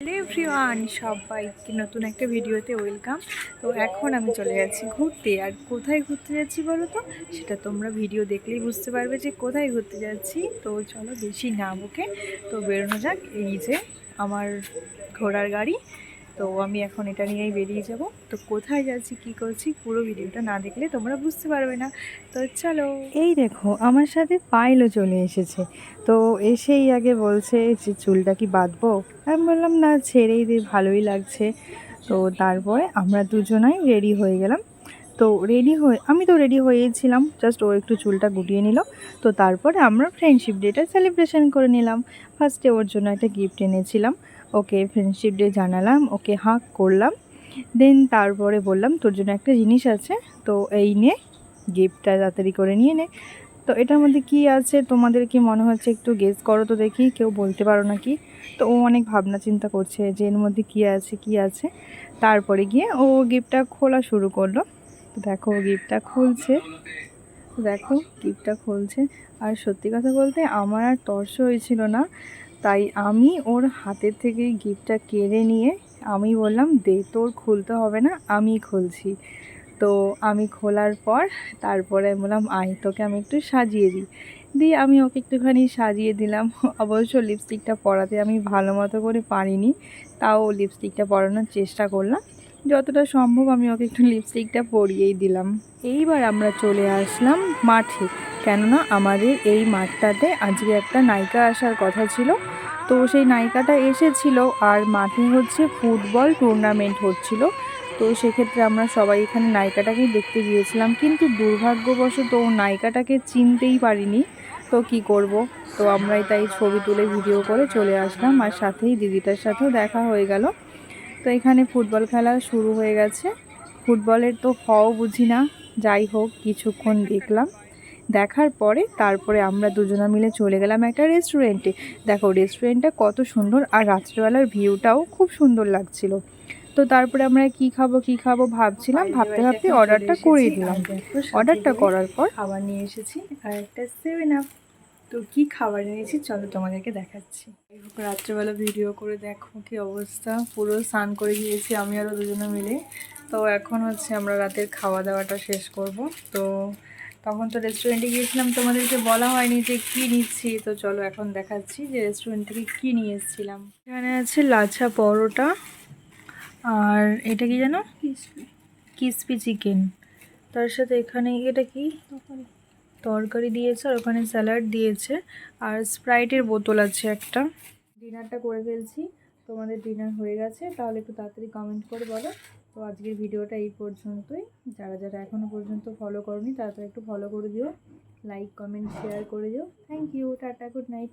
Hello everyone, সবাইকে নতুন একটা ভিডিওতে ওয়েলকাম। তো এখন আমি চলে যাচ্ছি ঘুরতে। আর কোথায় ঘুরতে যাচ্ছি বলো তো? সেটা তোমরা ভিডিও দেখলেই বুঝতে পারবে যে কোথায় ঘুরতে যাচ্ছি। তো চলো বেশি না বকে। তো বেরোনো যাক। এই যে আমার ঘোড়ার গাড়ি। তো আমি এখন এটা নিয়েই বেরিয়ে যাব। তো কোথায় যাচ্ছি, কি করছি, পুরো ভিডিওটা না দেখলে তোমরা বুঝতে পারবে না। তো চলো। এই দেখো, আমার সাথে পাইলও চলে এসেছে। তো এসেই আগে বলছে যে চুলটা কি বাঁধবো? আমি বললাম, না, ছেড়েই দে, ভালোই লাগছে। তো তারপরে আমরা দুজনাই রেডি হয়ে গেলাম। তো রেডি হয়ে, আমি তো রেডি হয়েছিলাম জাস্ট ও একটু চুলটা গুটিয়ে নিল। তো তারপরে আমরা ফ্রেন্ডশিপ ডেটা সেলিব্রেশন করে নিলাম। ফার্স্টে ওর জন্য একটা গিফট এনেছিলাম। ওকে ফ্রেন্ডশিপ ডে জানালাম, ওকে হাঁক করলাম। দেন তারপরে বললাম, তোর জন্য একটা জিনিস আছে। তো এই নে গিফটটা তাড়াতাড়ি করে নিয়ে নে। তো এটার মধ্যে কি আছে? তোমাদের কি মনে হচ্ছে? একটু গেস করো তো দেখি। কেউ বলতে পারো নাকি? তো ও অনেক ভাবনা চিন্তা করছে যে এর মধ্যে কি আছে কি আছে? তারপরে গিয়ে ও গিফটটা খোলা শুরু করল। দেখো, গিফটটা খুলছে। দেখো, গিফটটা খুলছে। আর সত্যি কথা বলতে আমার আর তর্স হয়েছিল না, তাই আমি ওর হাতের থেকে গিফটটা কেড়ে নিয়ে আমি বললাম, দে, তোর খুলতে হবে না, আমি খুলছি। তো আমি খোলার পর তারপরে বললাম আই তোকে আমি একটু সাজিয়ে দিই। দিয়ে আমি ওকে একটুখানি সাজিয়ে দিলাম। অবশ্য লিপস্টিকটা পরাতে আমি ভালো মতো করে পারিনি, তাও লিপস্টিকটা পরানোর চেষ্টা করলাম। যতটা সম্ভব আমি ওকে একটু লিপস্টিকটা পরিয়েই দিলাম। এইবার আমরা চলে আসলাম মাঠে। কেননা আমাদের এই মাঠটাতে আজকে একটা নায়িকা আসার কথা ছিল। তো সেই নায়িকাটা এসেছিল আর মাঠে হচ্ছে ফুটবল টুর্নামেন্ট হচ্ছিল। তো সেক্ষেত্রে আমরা সবাই এখানে নায়িকাটাকেই দেখতে গিয়েছিলাম। কিন্তু দুর্ভাগ্যবশত ও নায়িকাটাকে চিনতেই পারিনি। তো কি করব? তো আমরাই তাই ছবি তুলে ভিডিও করে চলে আসলাম। আর সাথেই দিদিটার সাথেও দেখা হয়ে গেল। তো এখানে ফুটবল খেলা শুরু হয়ে গেছে। ফুটবলের তো হও বুঝি না। যাই হোক কিছুক্ষণ দেখলাম। দেখার পরে তারপরে আমরা দুজনা মিলে চলে গেলাম একটা রেস্টুরেন্টে দেখো রেস্টুরেন্টটা কত সুন্দর আর রাত্রেবেলার ভিউটাও খুব সুন্দর লাগছিল। তো তারপরে আমরা কি খাব কি খাব ভাবছিলাম। ভাবতে ভাবতে অর্ডারটা করে দিলাম। অর্ডারটা করার পর খাবার নিয়ে এসেছি। আর একটা সেভেন আপ তো কি খাবার নিয়েছি চলো তোমাদেরকে দেখাচ্ছি। রাত্রেবেলা ভিডিও করে দেখো কি অবস্থা। পুরো স্নান করে গিয়েছি আমি আরও দুজনে মিলে। তো এখন হচ্ছে আমরা রাতের খাওয়া দাওয়াটা শেষ করব। তো তখন তো রেস্টুরেন্টে গিয়েছিলাম তোমাদেরকে বলা হয়নি যে কি নিচ্ছি। তো চলো এখন দেখাচ্ছি যে রেস্টুরেন্ট থেকে কী নিয়ে এসেছিলাম। এখানে আছে লাচা পরোটা আর এটা কি জানো কিসপি চিকেন তার সাথে এখানে এটা কি? তরকারি। দিয়েছে আর ওখানে স্যালাড দিয়েছে আর স্প্রাইটের বোতল আছে একটা। ডিনারটা করে ফেলছি। তোমাদের ডিনার হয়ে গেছে। তাহলে একটু তাড়াতাড়ি কমেন্ট করে বলো। তো আজকের ভিডিওটা এই পর্যন্তই। যারা যারা এখনও পর্যন্ত ফলো করনি তাড়াতাড়ি একটু ফলো করে দিও। লাইক কমেন্ট শেয়ার করে দিও। Thank you tata good night